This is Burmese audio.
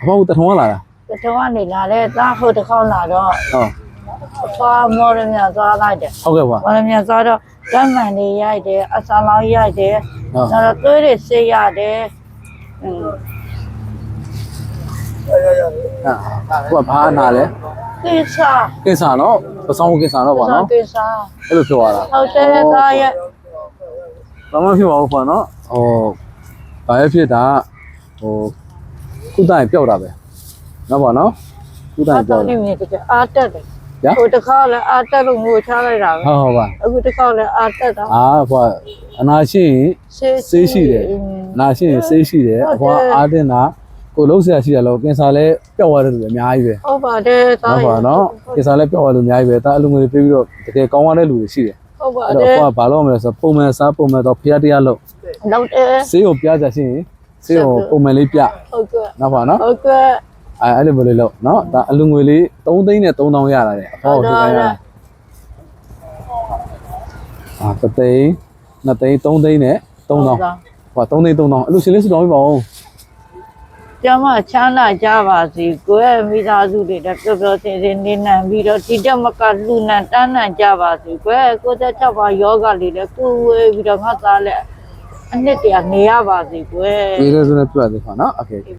အဖေကတထုံးလာတာတထုံကနေလာတဲ့သားဟိုတစ်ခေါက်လာတော့ဟုတ်အဖွာမော်ရမြသွားလိုက်တယ်ဟုတ်ကဲ့ပါမော်ရမြသွားတော့ဓာတ်မှန်တွေရိုက်တယ်အစာလောင်းရိုက်တယ်ဟုတ်နောက်တော့သွေးတွေဆေးရတယ်อืมဟာကိုကဘာနာလဲကိစ္စကိစ္စနော်ပစောင်းကိစ္စတော့ပါနော်ကိစ္စအဲ့လိုပြောရတာဟုတ်တယ်သားရဲ့ဘာမှဖြစ်ပါဘူးပေါ့နော်ဟိုဘာပဲဖြစ်တာဟို ကုသရင်ပျောက်တာပဲနော်ပေါ့နော်ကုသရင်ပျောတော့က်နေတာမြင်တယ်အာတက်တယ်ညာဟိုတစ်ခေါက်လည်းအာတက်လို့ငိုချလိုက်တာပဲဟုတ်ဟုတ်ပါအခုတစ်ခေါက်လည်းအာတက်တာအာကွာအနာရှိရင်ဆေးဆေးရှိတယ်อืมအနာရှိရင်ဆေးရှိတယ်ဟုတ်အကွာတယ်အားတင်တာကိုလုံးဆရာရှိတယ်လို့ကင်ဆာလည်းပျောက်သွားတဲ့လူတွေအများကြီးပဲဟုတ်ပါတယ်သားဟုတ်ပါနော်ကင်ဆာလည်းပျောက်သွားတဲ့လူအများကြီးပဲဒါအလူငွေတွေပေးပြီးတော့တကယ်ကောင်းသွားတဲ့လူတွေရှိတယ်ဟုတ်ပါအဲ့တတော့ယ်ကိုကဘာလို့မလဲဆိုတော့ပုံမှန်စားပုံမှန်တော့ဖျားတရားလို့လောက်တယ်ဆေးကိုပြကြရှင် ဆေးကိုပုံမှန်လေးပြဟုတ်ကဲ့နော်ပါနော်ဟုတ်ကဲ့အဲအဲ့လိုမျိုးလေးလို့နော်ဒါအလူငွေလေး3သိန်းနဲ့3000ရတာလေအဖေကိုထုတ်ခိုင်းရတာအာ3သိန်း2သိန်း3သိန်းနဲ့3000ဟို3သိန်း3000အလူရှင်လေးစုတော်ပြပါဦးကျမချမ်းသာကြပါစေကိုယ့်ရဲ့မိသားစုတွေလည်းပျော်ပျော်စင်စင်နေနိုင်ပြီးတော့ဒီတက်မကလူနံတန်းနံကြပါစေကိုယ့်ရဲ့ကိုယ်သက်ချက်ပါယောဂလေးလည်းကိုယ်ဝေးပြီးတော့ငါသားလည်း အနှစ်တရာနေရပါစေကွယ်။ဒီလိုဆိုနေပြတ်သေးပါနော်။ Okay